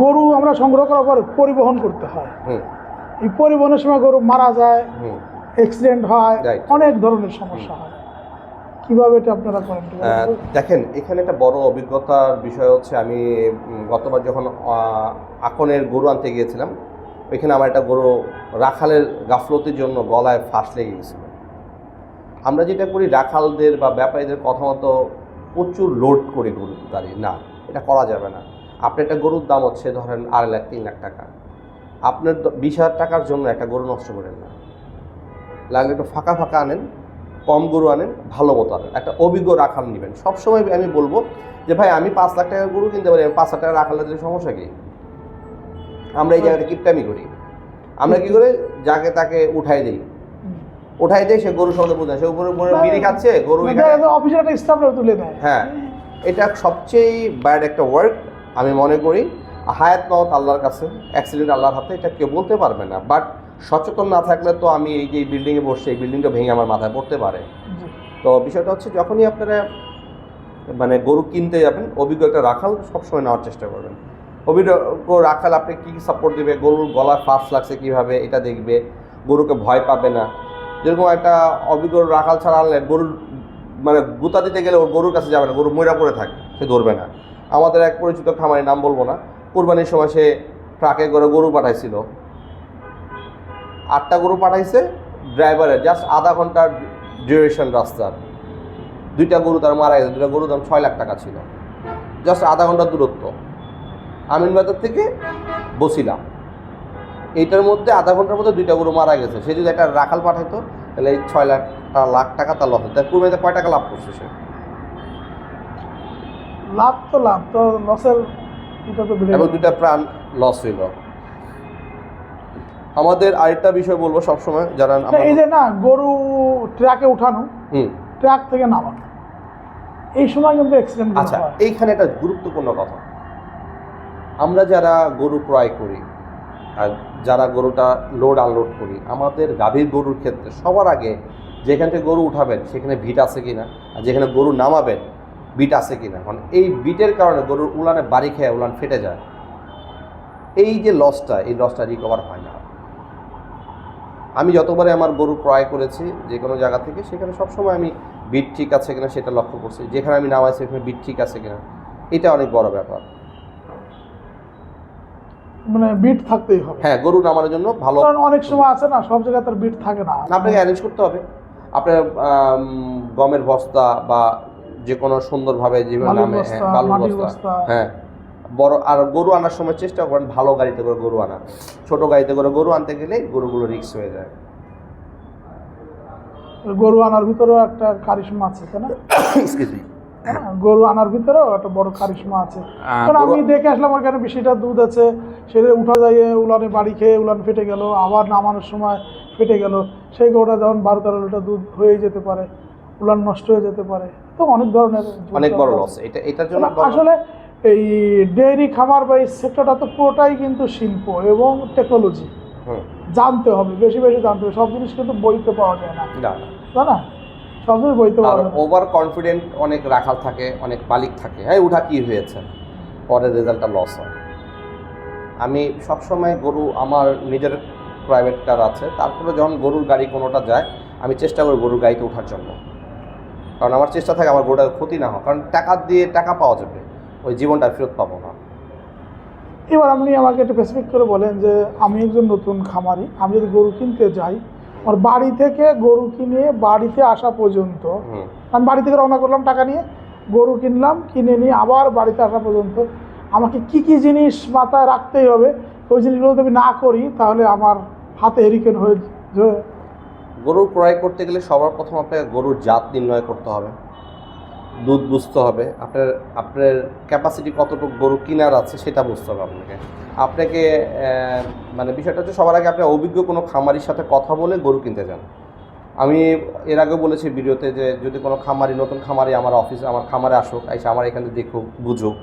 গরু আমরা সংগ্রহ করার পর পরিবহন করতে হয়। এই পরিবহনের সময় গরু মারা যায় অ্যাক্সিডেন্ট হয়. অনেক ধরনের সমস্যা হয়। কীভাবে এটা আপনারা করেন? দেখেন এখানে একটা বড় অভিজ্ঞতার বিষয় হচ্ছে আমি গতবার যখন আকনের গরু আনতে গিয়েছিলাম ওইখানে আমার একটা গরু রাখালের গাফলতির জন্য গলায় ফাঁস লেগে গেছিল। আমরা যেটা করি রাখালদের বা ব্যাপারীদের কথা মতো প্রচুর লোড করে গরু গাড়ি না এটা করা যাবে না। আপনার একটা গরুর দাম হচ্ছে ধরেন আড়াই লাখ তিন লাখ টাকা। আপনার বিশ হাজার টাকার জন্য একটা গরু নষ্ট করেন না। লাগলে একটু ফাঁকা ফাঁকা আনেন কম গরু আনেন ভালো মতো আনেন। একটা অভিজ্ঞ রাখাল নেবেন। সবসময় আমি বলব যে ভাই আমি পাঁচ লাখ টাকার গরু কিনতে পারি পাঁচ লাখ টাকা রাখালের দিলে সমস্যা কি? আমরা এই জায়গাটা কিপটামি করি। আমরা কি করে? যাকে তাকে উঠাই দিই। উঠাই দেয় সে গরু সঙ্গে বোঝায়। সে উপরে উপরে বিড়ি খাচ্ছে গরু মানে অফিসের একটা তুলে দেয় হ্যাঁ এটা সবচেয়ে ব্যাড একটা ওয়ার্ক আমি মনে করি হায়াত মত আল্লাহর কাছে অ্যাক্সিডেন্ট আল্লাহর হাতে এটা কেউ বলতে পারবে না। বাট সচেতন না থাকলে তো আমি এই যে বিল্ডিংয়ে বসছি এই বিল্ডিংটা ভেঙে আমার মাথায় পড়তে পারে। তো বিষয়টা হচ্ছে যখনই আপনারা মানে গরু কিনতে যাবেন অভিজ্ঞ একটা রাখাল সবসময় নেওয়ার চেষ্টা করবেন। অভিজ্ঞ রাখাল আপনি কী কী সাপোর্ট দেবে? গরুর গলা ফাঁস লাগছে কীভাবে? এটা দেখবে। গরুকে ভয় পাবে না। যেরকম একটা অভিজ্ঞ রাখাল ছাড়া আনলে গরুর মানে গুতা দিতে গেলে ওর গরুর কাছে যাবে না গরু ময়রা পড়ে থাকে সে ধরবে না। আমাদের এক পরিচিত খামারের নাম বলব না। কোরবানির সময় সে ট্রাকে করে গরু পাঠাইছিল। আটটা গরু পাঠাইছে ড্রাইভারের জাস্ট আধা ঘণ্টার ডিউরেশন রাস্তার। দুইটা গরু তার মারা গেছে, দুইটা গরুর দাম ছয় লাখ টাকা ছিল। জাস্ট আধা ঘণ্টার দূরত্ব। আমিনবাজার থেকে বসিলাম। এইটার মধ্যে, আধা ঘণ্টার মধ্যে দুইটা গরু মারা গেছে। সে যদি একটা রাখাল পাঠাইতো, তাহলে এই ছয় লাখ লাখ টাকা তার লস হতো। তার কুরবানিতে কয় টাকা লাভ করছে সে? লাভ তো লাভ তো লসের এটা তো এবং। দুইটা প্রাণ লস হইল। আমাদের আরেকটা বিষয় বলব সবসময় যারা না, এই যে না গরু ট্রাকে উঠানো ট্রাক থেকে নামানো এই সময় কিন্তু অ্যাক্সিডেন্ট আচ্ছা এইখানে একটা গুরুত্বপূর্ণ কথা। আমরা যারা গরু ক্রয় করি আর যারা গরুটা লোড আনলোড করি আমাদের গাভীর গরুর ক্ষেত্রে সবার আগে যেখান থেকে গরু উঠাবেন সেখানে ভিট আছে কিনা আর যেখানে গরু নামাবেন বিট আছে কিনা? কারণ এই বিটের কারণে গরুর উলানে বাড়ি খেয়ে উলান ফেটে যায়। এই যে লসটা এই লসটা রিকভার হয় না। আমি যতবারে আমার গরু ক্রয় করেছি যে কোনো জায়গা থেকে সেখানে সবসময় আমি বিট ঠিক আছে কিনা সেটা লক্ষ্য করছি। যেখানে আমি নামাইছি সেখানে বিট ঠিক আছে কিনা। এটা অনেক বড় ব্যাপার। মানে বিট থাকতেই হবে। হ্যাঁ গরু নামানোর জন্য ভালো কারণ অনেক সময় আছে না সব জায়গায় তার বিট থাকে না। আপনাকে অ্যারেঞ্জ করতে হবে। আপনার গমের বস্তা বা যে কোনো সুন্দরভাবে যেভাবে নামে হ্যাঁ বালুর বস্তা। বস্তা। হ্যাঁ বড় আর গরু আনার সময় চেষ্টা করেন ভালো গাড়িতে করে গরু আনা ছোট গাড়িতে করে গরু আনতে গেলে গরুগুলো রিক্স হয়ে যায়। গরু আনার ভিতরেও একটা কারিশমা আছে তাই না? এক্সকিউজ মি হ্যাঁ, গরু আনার ভিতরেও একটা বড় কারিশমা আছে। কারণ আমি দেখে আসলাম ওখানে বেশিটা দুধ আছে সেটা উঠা যায় উলানে বাড়ি খেয়ে উলান ফেটে গেল আবার নামানোর সময় ফেটে গেল। সেই গরুটা যখন বারো তেরো লিটার দুধ হয়ে যেতে পারে উলান নষ্ট হয়ে যেতে পারে। তো অনেক ধরনের অনেক বড় লস এটা এটার জন্য আসলে এই ডেয়ারি খামার বা এই সেক্টরটা তো পুরোটাই কিন্তু শিল্প এবং টেকনোলজি জানতে হবে বেশি বেশি জানতে হবে। সব জিনিস কিন্তু বইতে পাওয়া যায় না। তাই না? সব জিনিস বইতে পাওয়া যায় ওভার কনফিডেন্ট অনেক রাখাল থাকে অনেক মালিক থাকে। হ্যাঁ উঠা কি হয়েছে? পরের রেজাল্টটা লস হয়। আমি সবসময় গরু আমার নিজের প্রাইভেট কার আছে। তারপরে যখন গরুর গাড়ি কোনোটা যায় আমি চেষ্টা করি গরুর গাড়িতে ওঠার জন্য। কারণ আমার চেষ্টা থাকে আমার গরুটার ক্ষতি না হয় কারণ টাকা দিয়ে টাকা পাওয়া যাবে ওই জীবনটা ফেরত পাবো না। এবার আপনি আমাকে একটু স্পেসিফিক করে বলেন যে আমি একজন নতুন খামারি আমি যদি গরু কিনতে যাই আমার বাড়ি থেকে গরু কিনে বাড়িতে আসা পর্যন্ত আমি বাড়ি থেকে রওনা করলাম টাকা নিয়ে গরু কিনলাম কিনে নিয়ে আবার বাড়িতে আসা পর্যন্ত আমাকে কি কি জিনিস মাথায় রাখতেই হবে ওই জিনিসগুলো যদি আমি না করি তাহলে আমার হাতে হেরিকেন হয়ে গরু ক্রয় করতে গেলে সবার প্রথম আপনাকে গরুর জাত নির্ণয় করতে হবে। দুধ বুঝতে হবে, আপনার আপনার ক্যাপাসিটি কতটুকু গরু কেনার আছে সেটা বুঝতে হবে আপনাকে। আপনাকে মানে বিষয়টা হচ্ছে সবার আগে আপনার অভিজ্ঞ কোনো খামারির সাথে কথা বলে গরু কিনতে যান। আমি এর আগে বলেছি ভিডিওতে যে যদি কোনো খামারি, নতুন খামারি আমার অফিসে আমার খামারে আসুক, এসে আমার এখানে দেখুক, বুঝুক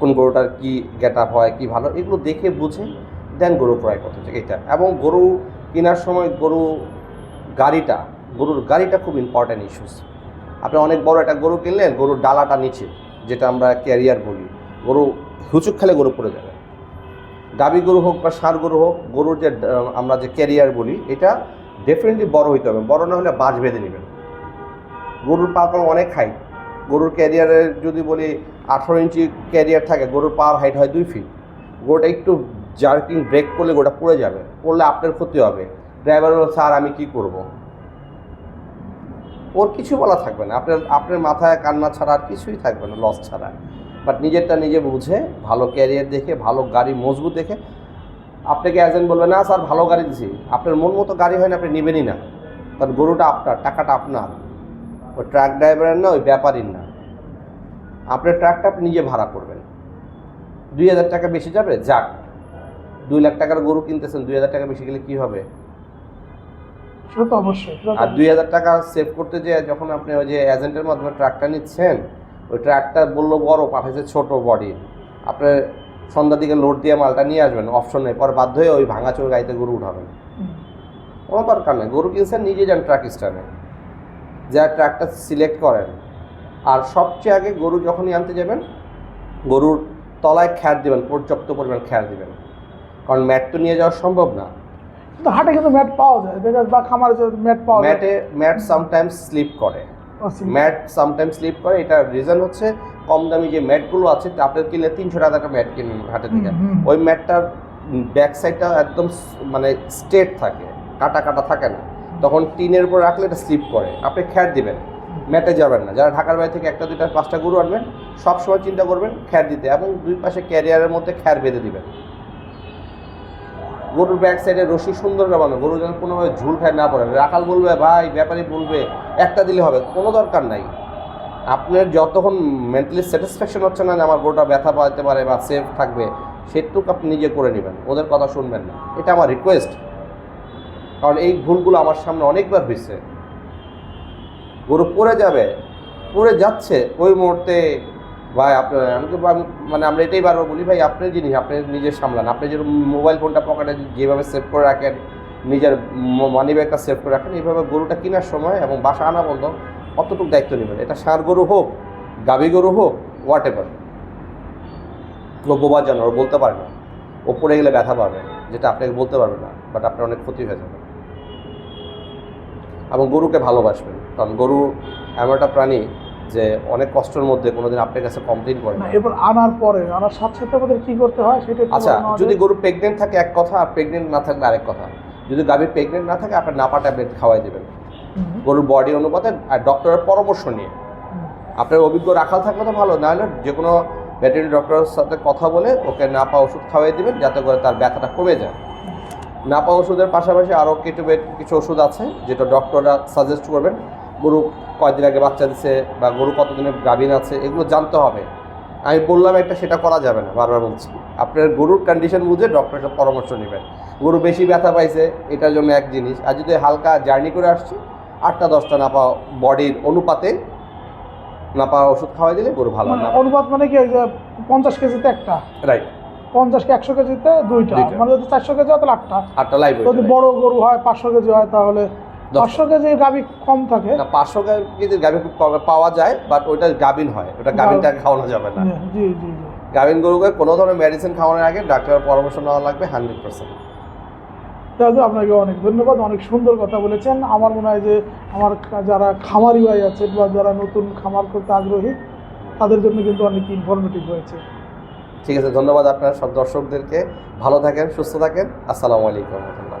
কোন গরুটার কি গেট আপ হয়, কী ভালো, এগুলো দেখে বুঝে দেন গরু ক্রয় করতে। এটা, এবং গরু কেনার সময় গরু গাড়িটা, গরুর গাড়িটা খুব ইম্পর্ট্যান্ট ইস্যুস আপনি অনেক বড় একটা গরু কিনলেন, গরুর ডালাটা নিচে, যেটা আমরা ক্যারিয়ার বলি। গরু হুচুক খেলে গরু পড়ে যাবে। গাবি গরু হোক বা ষাঁড় গরু হোক, গরুর যে আমরা যে ক্যারিয়ার বলি, এটা ডেফিনেটলি বড় হইতে হবে। বড় না হলে বাঁশ বেঁধে নেবেন। গরুর পা তো অনেক হাইট গরুর ক্যারিয়ারের যদি বলি আঠারো ইঞ্চি ক্যারিয়ার থাকে, গরুর পাওয়ার হাইট হয় দুই ফিট গরুটা একটু জার্কিং ব্রেক করলে গোটা পড়ে যাবে। পড়লে আপনার ক্ষতি হবে। ড্রাইভার বলল, স্যার, আমি কি করব? ওর কিছু বলা থাকবে না। আপনার আপনার মাথায় কান্না ছাড়া আর কিছুই থাকবে না লস ছাড়া। বাট নিজেরটা নিজে বুঝে, ভালো ক্যারিয়ার দেখে, ভালো গাড়ি মজবুত দেখে, আপনাকে এজেন্ট বলবে, না, স্যার, ভালো গাড়ি দিছি। আপনার মন মতো গাড়ি হয় না, আপনি নেবেনই না। কারণ গরুটা আপনার, টাকাটা আপনার। ওই ট্রাক ড্রাইভারের না, ওই ব্যাপারীর না। আপনার ট্রাকটা আপনি নিজে ভাড়া করবেন। দুই হাজার টাকা বেশি যাবে? যাক। দুই লাখ টাকার গরু কিনতেছেন, দুই হাজার টাকা বেশি গেলে কী হবে? সেটা তো অবশ্যই আর দুই হাজার টাকা সেভ করতে যে যখন আপনি ওই যে এজেন্টের মাধ্যমে ট্রাকটা নিচ্ছেন ওই ট্রাকটা বলল বড় পাঠাচ্ছে ছোট বডি আপনার সন্ধ্যার দিকে লোড দিয়ে মালটা নিয়ে আসবেন অপশন নেই পরে বাধ্য হয়ে ওই ভাঙাচোর গাড়িতে গরু উঠাবেন। কোনো দরকার নেই গরু কিনছেন নিজে যান ট্রাক স্টানে যা ট্রাকটা সিলেক্ট করেন। আর সবচেয়ে আগে গরু যখনই আনতে যাবেন গরুর তলায় খ্যার দিবেন পর্যাপ্ত পরিমাণ খ্যার দিবেন। কারণ ম্যাট তো নিয়ে যাওয়া সম্ভব না। কিন্তু হাটে কিন্তু ম্যাট পাওয়া যায়। দেখা বা খামারে যে ম্যাট পাওয়া যায়। ম্যাটে ম্যাট সামটাইমস স্লিপ করে। ম্যাট সামটাইম স্লিপ করে। এটার রিজন হচ্ছে কম দামি যে ম্যাটগুলো আছে তা আপনার কিনলে তিনশো টাকা ম্যাট কিনুন হাটে থেকে। ওই ম্যাটটার ব্যাক সাইডটা একদম মানে স্ট্রেট থাকে কাটা কাটা থাকে না। তখন টিনের উপর রাখলে এটা স্লিপ করে। আপনি খ্যার দিবেন। ম্যাটে যাবেন না। যারা ঢাকার বাড়ি থেকে একটা দুইটা পাঁচটা গরু আনবেন সবসময় চিন্তা করবেন খ্যার দিতে। এবং দুই পাশে ক্যারিয়ারের মধ্যে খ্যার বেঁধে দিবেন। গরুর ব্যাক সাইডে রশি সুন্দর বানানো গরু যেন কোনোভাবে ঝুল খায় না পড়ে। রাখাল বলবে, ভাই, ব্যাপারী বলবে, একটা দিলে হবে। কোনো দরকার নাই। আপনার যতক্ষণ মেন্টালি স্যাটিসফ্যাকশন হচ্ছে না যে আমার গরুটা ব্যথা পাইতে পারে বা সেফ থাকবে, সেটুকু আপনি নিজে করে নেবেন। ওদের কথা শুনবেন না। এটা আমার রিকোয়েস্ট কারণ এই ভুলগুলো আমার সামনে অনেকবার হয়েছে গরু পড়ে যাবে, পড়ে যাচ্ছে, ওই মুহূর্তে ভাই আপনার আমি তো মানে আমরা এটাই বারবার বলি, ভাই আপনার জিনিস আপনি নিজে সামলান। আপনি যেরকম মোবাইল ফোনটা পকেটে যেভাবে সেভ করে রাখেন, নিজের মানি ব্যাগটা সেভ করে রাখেন, এইভাবে গরুটা কেনার সময় এবং বাসা আনা বন্ধ, অতটুকু দায়িত্ব নেবেন। এটা সার গরু হোক, গাভী গরু হোক হোয়াট এভার ও বোবা জানোয়ার ও বলতে পারে না। ও পড়ে গেলে ব্যথা পাবে, যেটা আপনাকে বলতে পারবে না বাট আপনার অনেক ক্ষতি হয়ে যাবে। এবং গরুকে ভালোবাসবেন, কারণ গরু এমন একটা প্রাণী যে অনেক কষ্টের মধ্যে কোনোদিন আপনার কাছে কমপ্লেন করে না এরপর আনার পরে আনার সাথে সাথে আমাদের কি করতে হয় সেটা আচ্ছা যদি? গরু প্রেগনেন্ট থাকে এক কথা আর প্রেগনেন্ট না থাকলে আরেক কথা। যদি গাভী প্রেগনেন্ট না থাকে আপনার নাপা ট্যাবলেট খাওয়াই দেবেন। গরুর বডি অনুপাতে আর ডক্টরের পরামর্শ নিয়ে। আপনার অভিজ্ঞ রাখাল থাকলে তো ভালো না হলে যে কোনো ভেটেরিনারি ডক্টরের সাথে কথা বলে ওকে নাপা ওষুধ খাওয়াই দেবেন যাতে করে তার ব্যথাটা কমে যায়। নাপা ওষুধের পাশাপাশি আরও কিছু বে- কিছু ওষুধ আছে যেটা ডক্টররা সাজেস্ট করবেন। গরু কয়দিন আগে বাচ্চা দিছে বা গরু কতদিনের গাভিন আছে এগুলো জানতে হবে। আমি বললাম একটা সেটা করা যাবে না বারবার বলছি। আপনার গরুর কন্ডিশন বুঝে ডক্টরের সাথে পরামর্শ নেবেন। গরু বেশি ব্যথা পাইছে এটার জন্য এক জিনিস। আর যদি হালকা জার্নি করে আসছি আটটা দশটা নাপা বডির অনুপাতে নাপা ওষুধ খাওয়াই দিলে গরু ভালো মানে না অনুপাত মানে কি পঞ্চাশ কেজিতে একটা? রাইট পঞ্চাশকে একশো কেজিতে দুইটা। মানে যদি চারশো কেজি হয় তাহলে আটটা। আটটা লাইভ যদি বড় গরু হয় পাঁচশো কেজি হয় তাহলে। পাঁচশো কেজি গাভি কম থাকে। না পাঁচশো কেজির গাভী পাওয়া যায় বাট ওইটা গাভিন হয়। ওটা গাভিনটা খাওয়ানো যাবে না। জি জি জি। গাভিন গরুকে কোনো ধরনের মেডিসিন খাওয়ানোর আগে ডাক্তারের পরামর্শ নেওয়া লাগবে হান্ড্রেড পার্সেন্ট দাদু আপনাকে অনেক ধন্যবাদ অনেক সুন্দর কথা বলেছেন। আমার মনে হয় যে আমার যারা খামারি ভাই আছেন বা যারা নতুন খামার করতে আগ্রহী তাদের জন্য কিন্তু অনেক ইনফরমেটিভ হয়েছে। ঠিক আছে ধন্যবাদ আপনার সব দর্শকদেরকে। ভালো থাকেন সুস্থ থাকেন। আসসালামু আলাইকুম রহমতুল্লাহ।